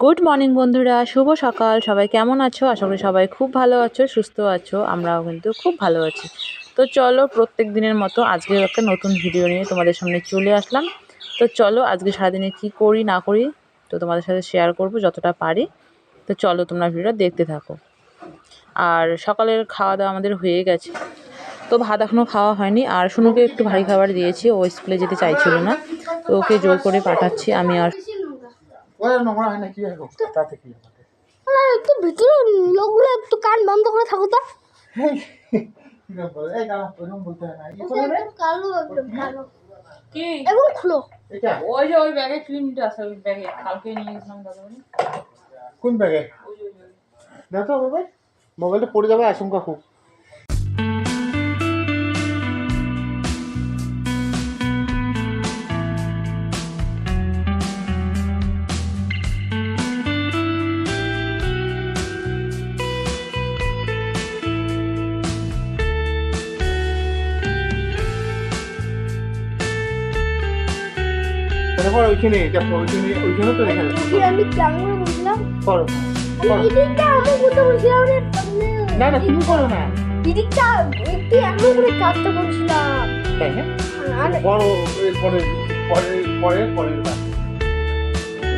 Good morning বন্ধুরা। শুভ সকাল। সবাই কেমন আছো? আশা করি সবাই খুব ভালো আছো, সুস্থ আছো। আমরাও কিন্তু খুব ভালো আছি। তো চলো প্রত্যেক দিনের মতো আজকে একটা নতুন ভিডিও নিয়ে তোমাদের সামনে চলে আসলাম। তো চলো আজকে সারাদিনে কি করি, না করি, তো তোমাদের সাথে শেয়ার করব যতটা পারি। তো চলো তোমরা ভিডিওটা দেখতে থাকো। আর সকালের খাওয়া দাওয়া আমাদের হয়ে গেছে। তো ভাত এখনও খাওয়া হয়নি। আর শুনুকে একটু ভারী খাবার দিয়েছি। ও স্কুলে যেতে চাইছিল না। তো ওকে জোর করে পাঠাচ্ছি। আমি আর ওরা নোংরা হয় না কি হবে তাতে কি হবে? আরে, একটু ভিতরে লোকগুলো একটু কান বন্ধ করে থাকো তো। বলতে হয় এবং খুলো। এটা? ওই যে ওই ব্যাগে ক্রিমটা আছে ওই ব্যাগে। কালকে নিয়ে গেছিলাম দাদা কোন ব্যাগে? দেখো মোবাইল। মোবাইলটা পড়ে যাবে আশঙ্কা খুব। ওইখানে দেখো ওইখানে ওইখানে তো দেখা যাচ্ছে। আমি কেমন বলছিলাম করো মানে না না তুমি করো না। একটু এমন করে কাজটা করছিলাম তাই না? বড় এরপরে পরের পরের পরের বার।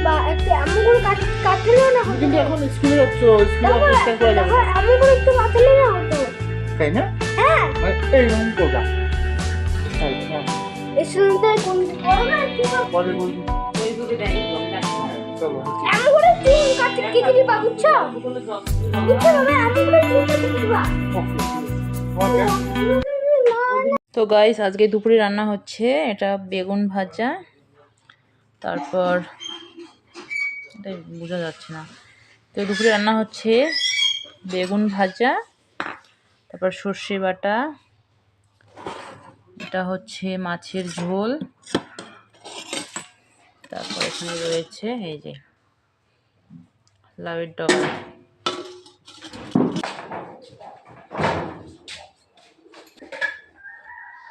বা একটু এমন করে কাট কাটলে না হতো। কিন্তু এখন স্কুলে যাচ্ছ স্কুলে দেখো করে যাবে। এমন করে একটু কাটলে না হতো। তাই না? হ্যাঁ। মানে এইরকম করবা। সঙ্গে কোন করো না একটু পরে বলবি চলো। এমন করে চুল কাটতে কেটে দিবা বুঝছ? বুঝছ বাবা এমন করে চুল কাটতে দিবা তো গাইস আজকে দুপুরে রান্না হচ্ছে এটা বেগুন ভাজা। তারপর এটা বোঝা যাচ্ছে না। তো দুপুরে রান্না হচ্ছে বেগুন ভাজা তারপর সর্ষে বাটা এটা হচ্ছে মাছের ঝোল। তারপর এখানে রয়েছে, এই যে, লাউয়ের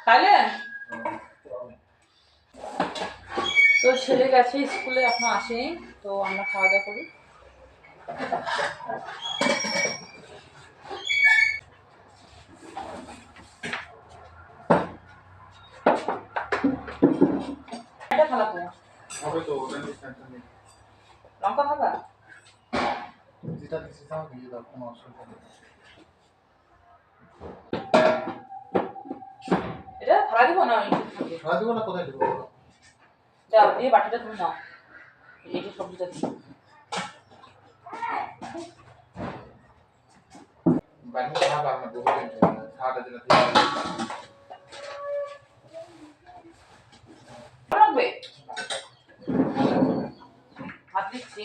তাহলে? তো ছেলে গেছে স্কুলে, এখনও আসেনি, তো আমরা খাওয়া দাওয়া করি। এটা হবে তো ওটা নিয়ে লঙ্কা খাবা যেটা দিচ্ছি তাও দিয়ে দাও কোনো অসুবিধা নেই। এটা থালা দিব না থাকবে। সারা না কোথায় দেবো? যাও দিয়ে বাটিটা তুমি নাও। এই যে সবজিটা দিও বাড়িতে খাওয়া আমার বহু টেনশন খাওয়াটা যেটা দিয়ে লাগবে হাত দিচ্ছি।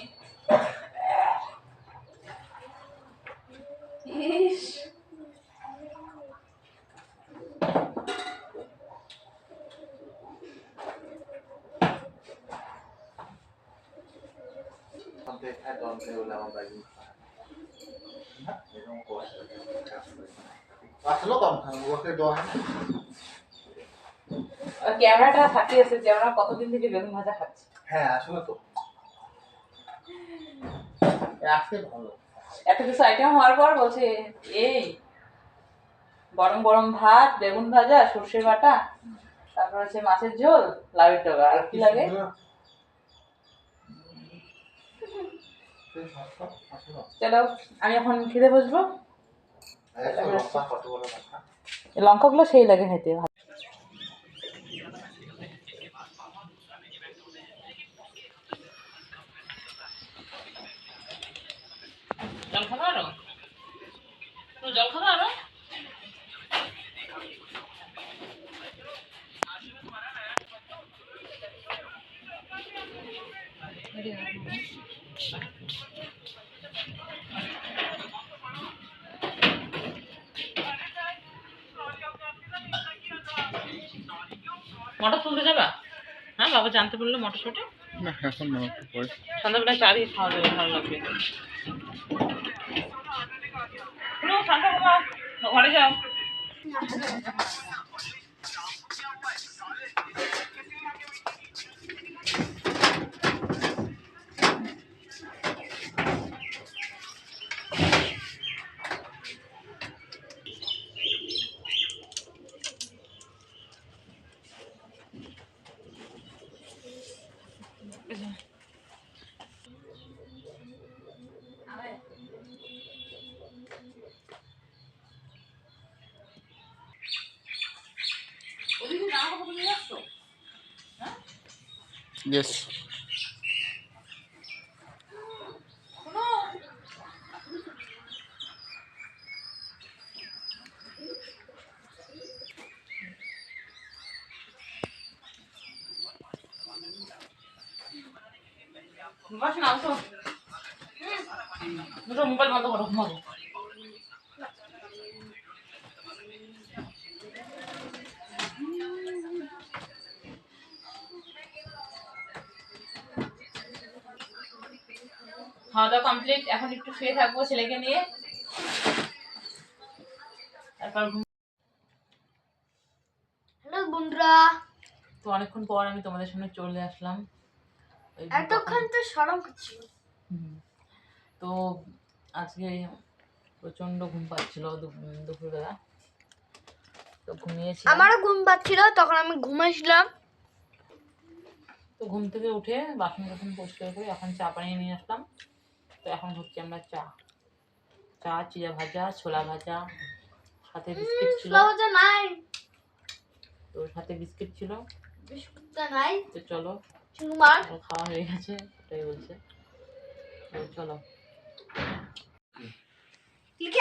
আসলে কম হয় না আর ক্যামেরাটা থাকি আছে যে আমরা কতদিন থেকে বেগুন ভাজা খাচ্ছি? হ্যাঁ আসলে তো। আজকে ভালো। এত কিছু আইটেম হওয়ার পর বলছে এই গরম গরম ভাত বেগুন ভাজা সর্ষে বাটা তারপর হচ্ছে মাছের ঝোল লাউয়ের ডগা। আর কি লাগে? চলো আমি এখন খেতে বসবো। লঙ্কাগুলো সেই লাগে খেতে ভাত জল খাব আরও তুমি জল খাব আরও মটর তুলতে যাবা? হ্যাঁ বাবা জানতে বলল মটরশুঁটি। না এখন না সন্ধ্যাবেলায় চা দিয়ে খাওয়া যাবে ভালো লাগবে। শুনো ঠান্ডা বাবা ঘরে যাও ইয়েস বস না বসো দুটো মোবাইল বন্ধ করো ঘুমাবো খাওয়া দাওয়া কমপ্লিট এখন একটু শুয়ে থাকব ছেলেকে নিয়ে। তারপর ঘুম- হ্যালো বন্ধুরা। তো অনেকক্ষণ পর আমি তোমাদের সামনে চলে আসলাম। এতক্ষণ তো সরম করছিল। তো আজকে প্রচণ্ড ঘুম পাচ্ছিল দুপুরবেলা। তো ঘুমিয়েছি আমারও ঘুম পাচ্ছিল তখন আমি ঘুমাইছিলাম। তো ঘুম থেকে উঠে বাসন টাসন পরিষ্কার করে এখন চা বানিয়ে নিয়ে আসলাম। তো এখন হচ্ছে আমরা চা। চা চিড়া ভাজা ছোলা ভাজা সাথে বিস্কিট ছিল। নাই। তো সাথে বিস্কিট ছিল। বিস্কুটটা নাই। তো চলো। চুমার খাওয়া হয়ে গেছে ওটাই বলছে। তো চলো।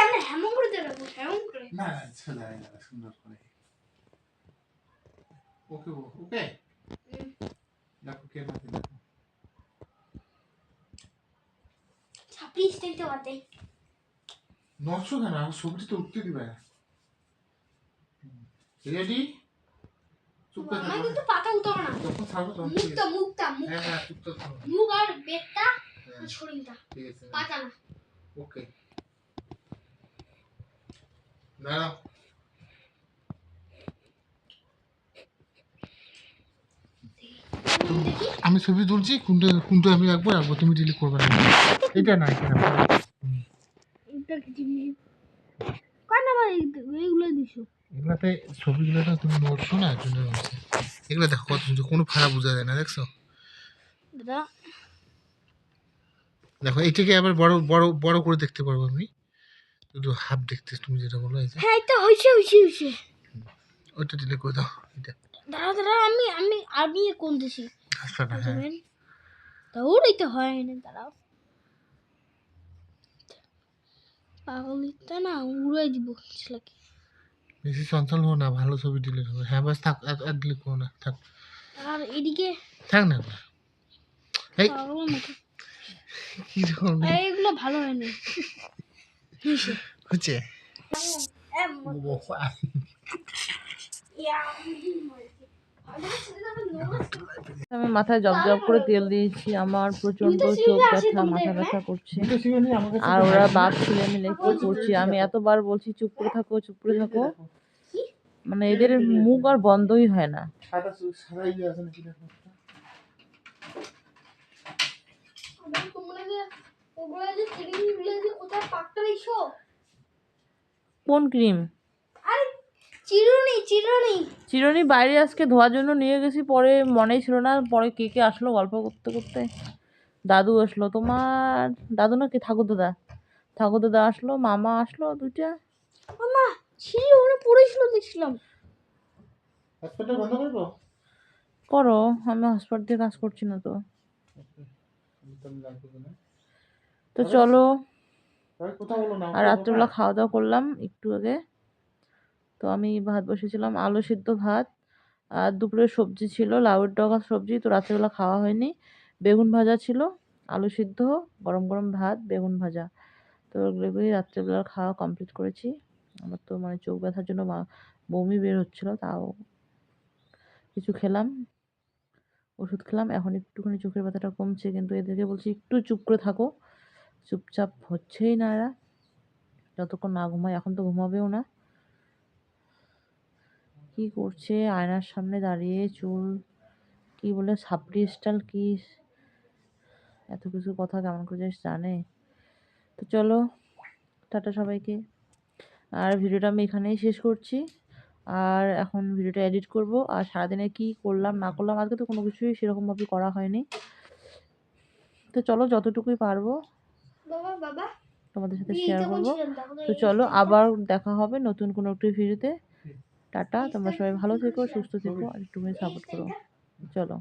আমরা হেমন করে দেবো হেমন করে? না না ছেলে না সুন্দর করে। ওকে ওকে? দেখো কে নাকি ছাপড়ি স্টাইলটা বাদে নড়ছো কেন আমার ছবিটি তো উঠতে দিবে। রেডি আমার কিন্তু পাতা উঠাবো না। যখন থাকব তখন মুখটা মুখটা মুখ। হ্যাঁ হ্যাঁ মুখ আর পেটটা হ্যাঁ, আর শরীরটা। ঠিক আছে। পাতা না। ওকে দাঁড়াও। আমি ছবি তুলছি কোনটা কোনটা আমি রাখব রাখব তুমি ডিলিট করবে না। এটা না এটা এগুলাতে ছবিগুলোতে তুমি নড়ছো না জন্য এগুলো দেখো কোনো ফাড়া বোঝা যায় না দেখছ? দাদা। দেখো এইটাকে আবার বড় বড় বড় করে দেখতে পারব আমি। শুধু হাফ দেখতে তুমি যেটা বলো হ্যাঁ এটা হয়েছে ওইটা ডিলিট করে দাও এটা। দাদা দাদা আমি আমি আমি কোন দিছি হাসপাতাল হ্যাঁ হয় না দাঁড়াও পাগলিটা না উড়াই দিব ছেলেকে বেশি চঞ্চল হো না ভালো ছবি ডিলিট হবে হ্যাঁ বাস থাক আর আর ডিলিট করো না থাক আর এদিকে থাক না এই কি রকম এইগুলো ভালো হয়নি হয়েছে হচ্ছে আমি মাথায় জব জব করে তেল দিয়েছি আমার প্রচণ্ড চোখ ব্যথা মাথা ব্যথা করছে। আর ওরা বাপ ছেলে মিলে কি করছি। আমি এতবার বলছি চুপ করে থাকো চুপ করে থাকো। মানে এদের মুখ আর বন্ধই হয় না। ইয়ে কোন ক্রিম আরে চিরুনি চিরুনি। চিরুনি বাইরে আজকে ধোয়ার জন্য নিয়ে গেছি পরে মনেই ছিল না পরে কে কে আসলো গল্প করতে করতে। দাদু আসলো তোমার দাদু না কি? ঠাকুর দাদা। ঠাকুর দাদা আসলো মামা আসলো দুইটা। মামা ছিল ওখানে পড়েছিল দেখছিলাম। হসপিটাল বন্ধ করব? করো আমি হসপিটাল দিয়ে কাজ করছি না তো। তো চলো। আর রাত্রেবেলা খাওয়া দাওয়া করলাম একটু আগে। তো আমি ভাত বসেছিলাম আলু সিদ্ধ ভাত, আর দুপুরে সবজি ছিল লাউয়ের ডগা সবজি, তো রাত্রেবেলা খাওয়া হয়নি। বেগুন ভাজা ছিল, আলু সিদ্ধ, গরম গরম ভাত, বেগুন ভাজা। তো ওগুলোই রাত্রেবেলা খাওয়া কমপ্লিট করেছি। আমার তো মানে চোখ ব্যথার জন্য বমি বের হচ্ছিল, তাও কিছু খেলাম, ওষুধ খেলাম। এখন একটুখানি চোখের ব্যথাটা কমছে, কিন্তু এদেরকে বলছি একটু চুপ করে থাকো। চুপচাপ হচ্ছেই না এরা। যতক্ষণ না ঘুমায়, এখন তো ঘুমাবেও না। কি করছে? আয়নার সামনে দাঁড়িয়ে চুল কি বলে সাপড়ি স্টাইল কি? এত কিছু কথা কেমন করে জানে? তো চলো টাটা সবাইকে। আর ভিডিওটা আমি এখানেই শেষ করছি। আর এখন ভিডিওটা এডিট করব। আর সারাদিনে কি করলাম না করলাম আজকে তো কোনো কিছুই সেরকমভাবে করা হয়নি। তো চলো যতটুকুই পারব তোমাদের সাথে শেয়ার করব। তো চলো আবার দেখা হবে নতুন কোনো একটি ভিডিওতে। টাটা তোমরা সবাই ভালো থেকো সুস্থ থেকো আর একটুখানি সাপোর্ট করো চলো